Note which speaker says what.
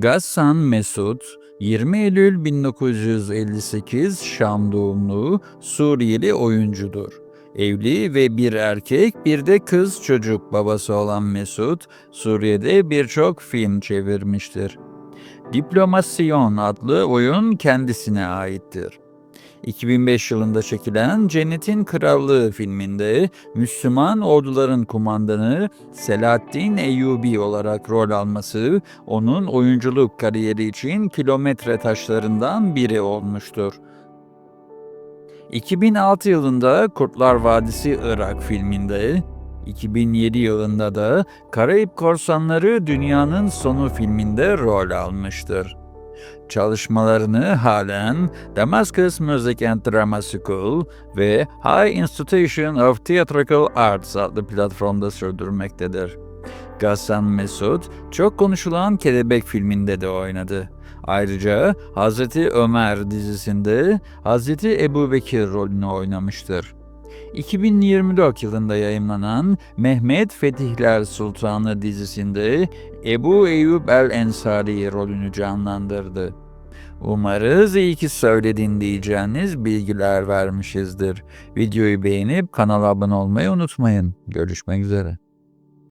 Speaker 1: Gassan Mesut, 20 Eylül 1958 Şam doğumlu Suriyeli oyuncudur. Evli ve bir erkek bir de kız çocuk babası olan Mesut, Suriye'de birçok film çevirmiştir. Diplomasyon adlı oyun kendisine aittir. 2005 yılında çekilen Cennetin Krallığı filminde Müslüman orduların kumandanı Selahaddin Eyyubi olarak rol alması onun oyunculuk kariyeri için kilometre taşlarından biri olmuştur. 2006 yılında Kurtlar Vadisi Irak filminde, 2007 yılında da Karayip Korsanları Dünyanın Sonu filminde rol almıştır. Çalışmalarını halen Damascus Music and Drama School ve High Institution of Theatrical Arts adlı platformda sürdürmektedir. Gassan Mesut çok konuşulan Kelebek filminde de oynadı. Ayrıca Hazreti Ömer dizisinde Hazreti Ebu Bekir rolünü oynamıştır. 2024 yılında yayınlanan Mehmet Fetihler Sultanı dizisinde Ebu Eyyub el Ensari rolünü canlandırdı. Umarız iyi ki söyledin diyeceğiniz bilgiler vermişizdir. Videoyu beğenip kanala abone olmayı unutmayın. Görüşmek üzere.